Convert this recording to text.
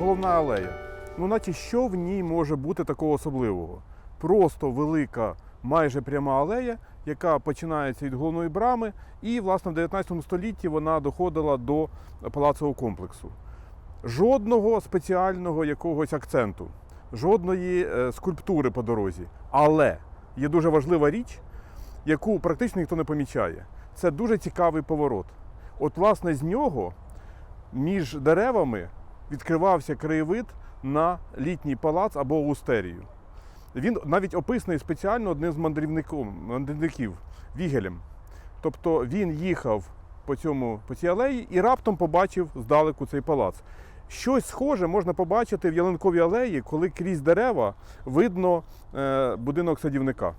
головна алея. Ну, наче що в ній може бути такого особливого? Просто велика, майже пряма алея, яка починається від головної брами, і, власне, в 19 столітті вона доходила до палацового комплексу. Жодного спеціального якогось акценту, жодної е, скульптури по дорозі. Але є дуже важлива річ, яку практично ніхто не помічає. Це дуже цікавий поворот. От, власне, з нього між деревами відкривався краєвид на літній палац або устерію. Він навіть описаний спеціально одним з мандрівників Вігелем. Тобто він їхав по, цьому, по цій алеї і раптом побачив здалеку цей палац. Щось схоже можна побачити в Ялинковій алеї, коли крізь дерева видно е, будинок садівника.